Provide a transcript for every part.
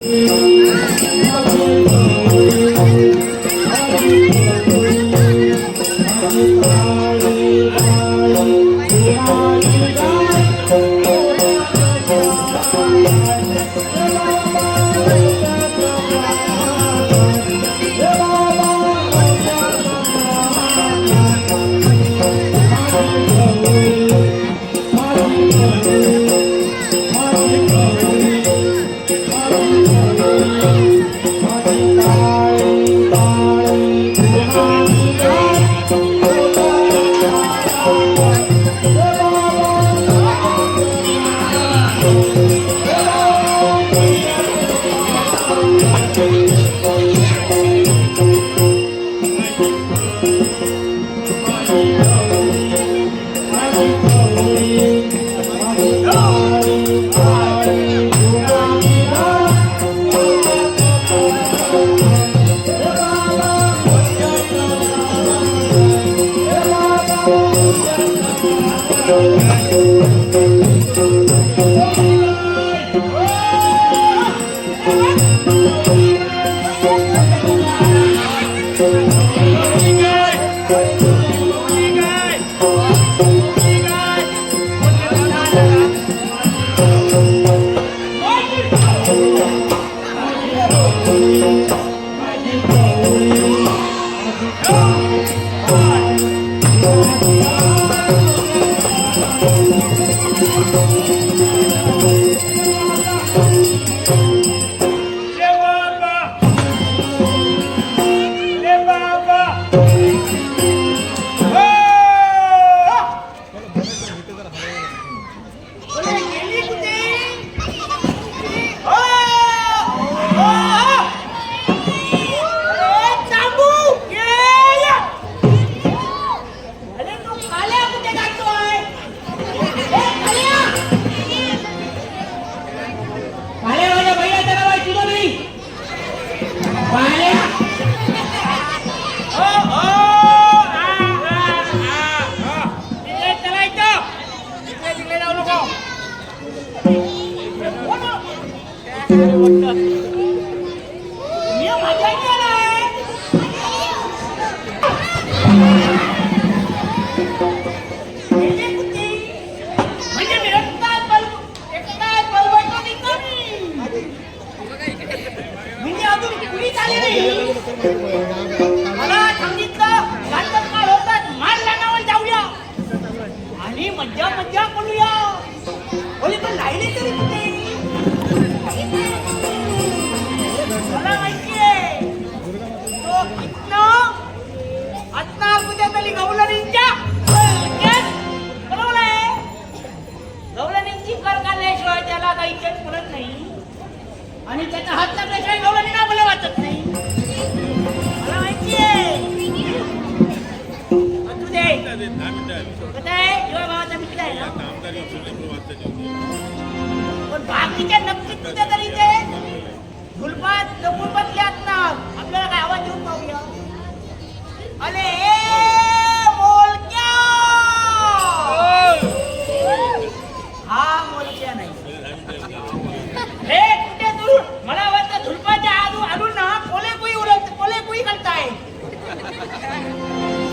Música Gracias. पण भाकरीच्या नक्कीच तुझ्या घरी ते झुलपात दगुलपात यात ना आपल्याला काय आवाज येऊन पाहूया अरे हा मोलक्या नाही हे कुठे तू मला वाटतं झुलपाच्या आजू आणून ना कोले कुई उडवत कोले कुई करताय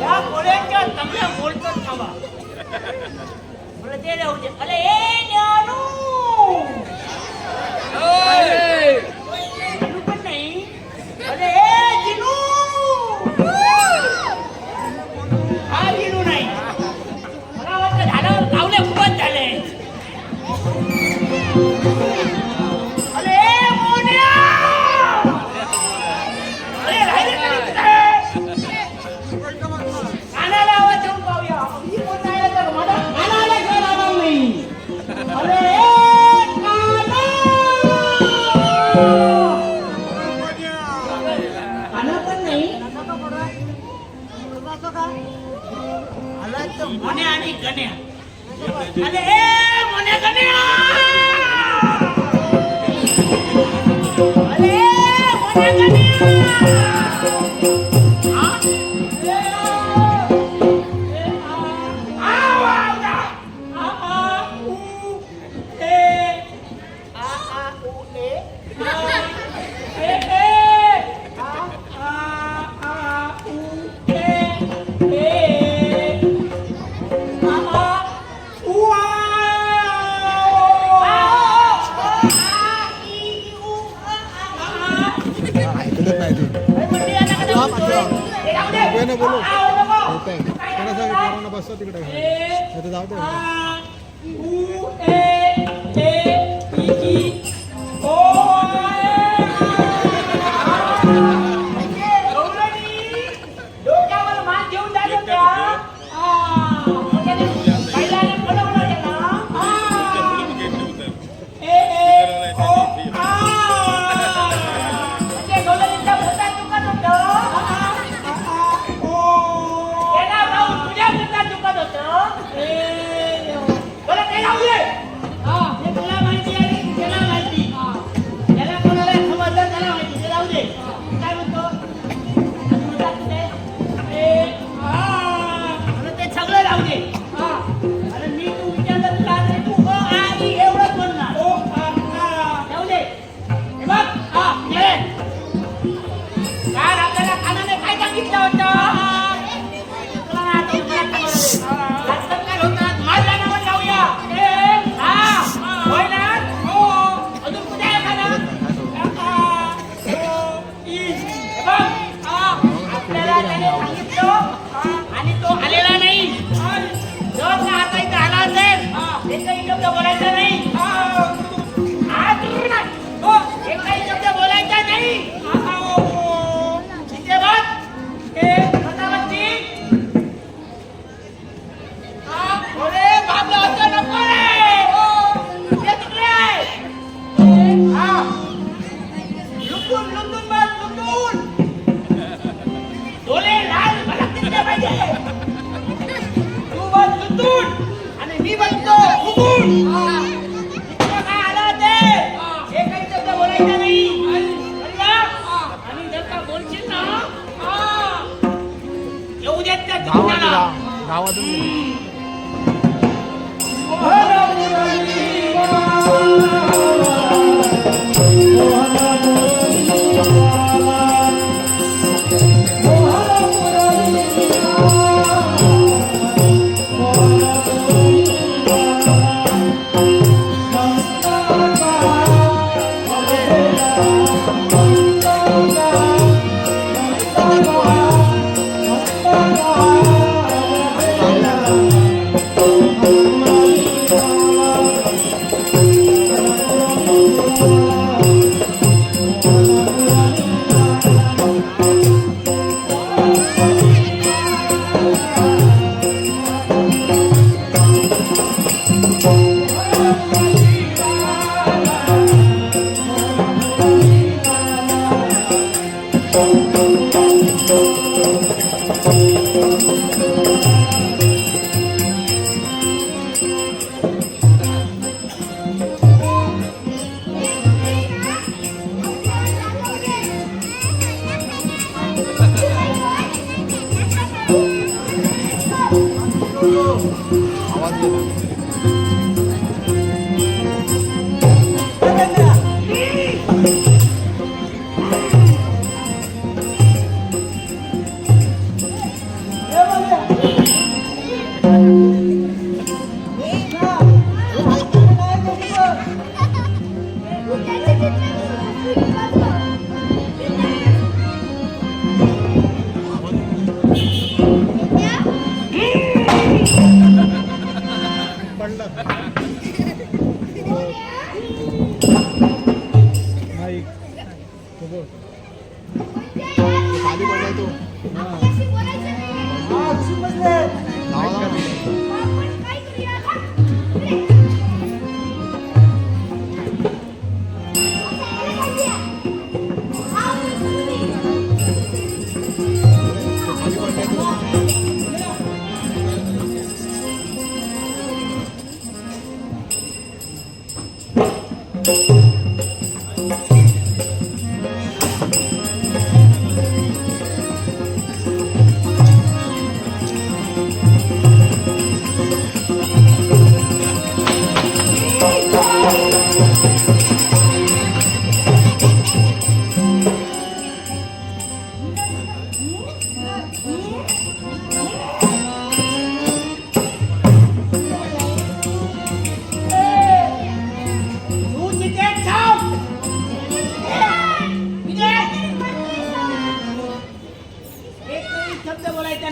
या कोल्याच्या तंगल्या बोलतात थांबा તે રહેવું છે. એટલે એ જાનું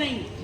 também.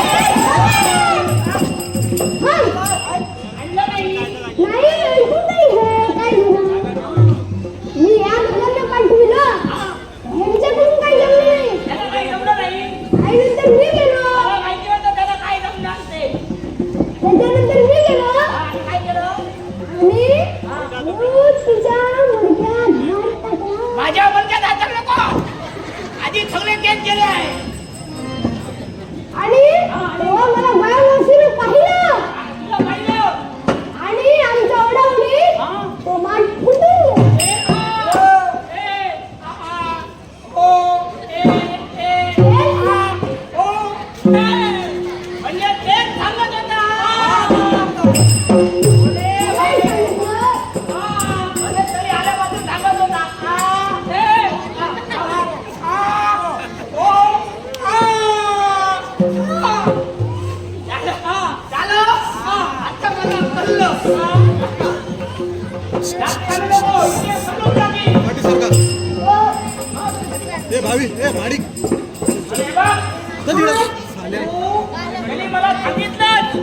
मला सांगितलं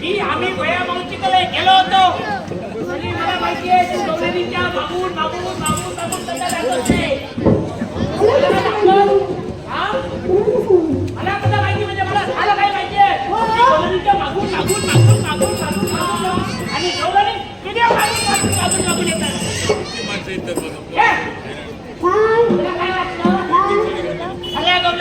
की आम्ही भया मावशीकडे गेलो होतो. आणि माहिती आहे मला कसं माहिती मागून मागून मागून मागून मागून मागून आणि गौरी किती येतात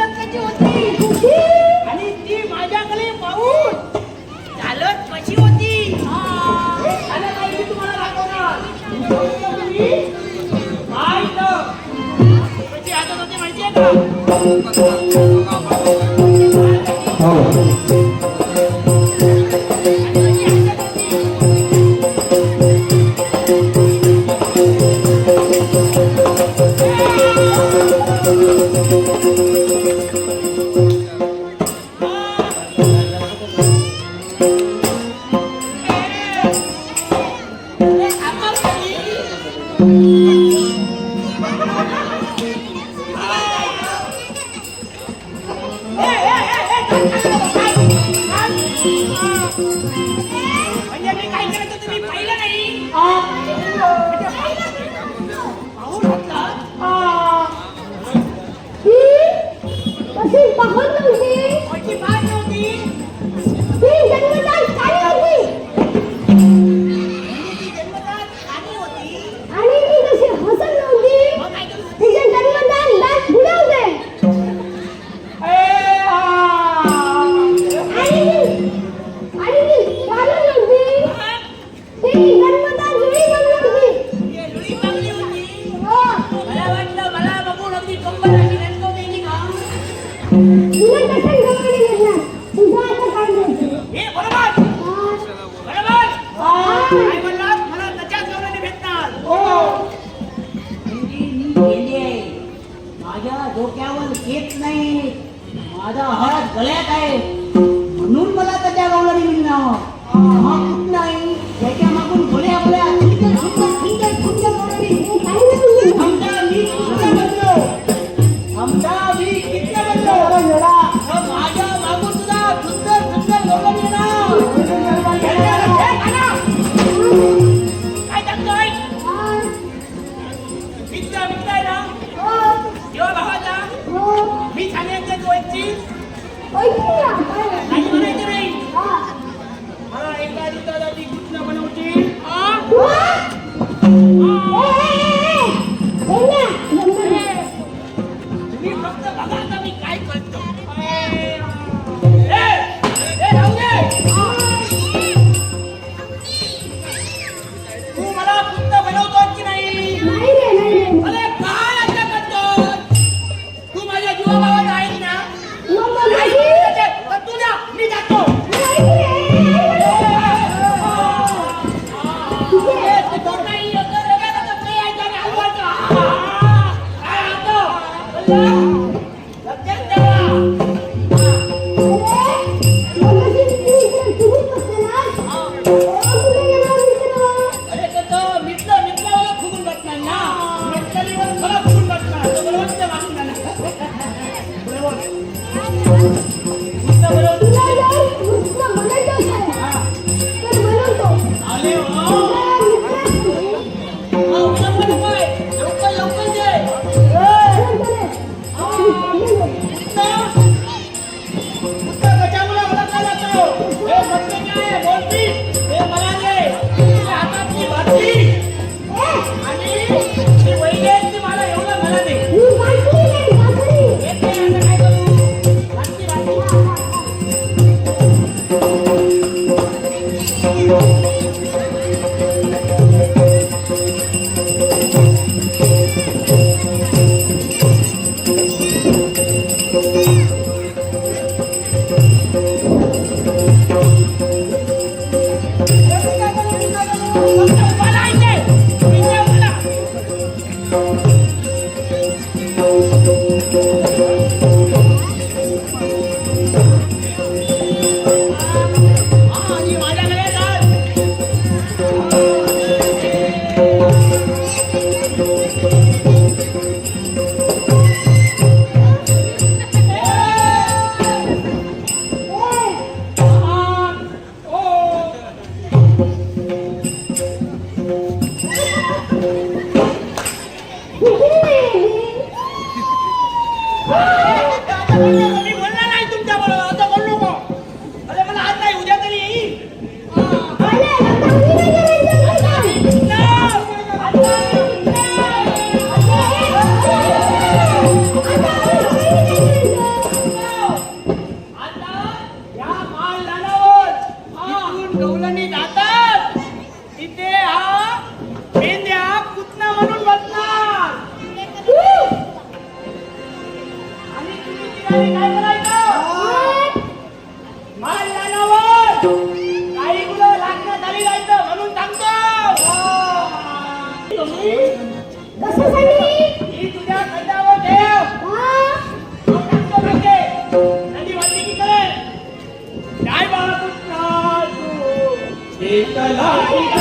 हक्काची होती. आणि ती माझ्याकडे पाहून चालत कशी होती. मी तुम्हाला दाखवणार. कशी हातात होती माहिती आहे का हो. तलाश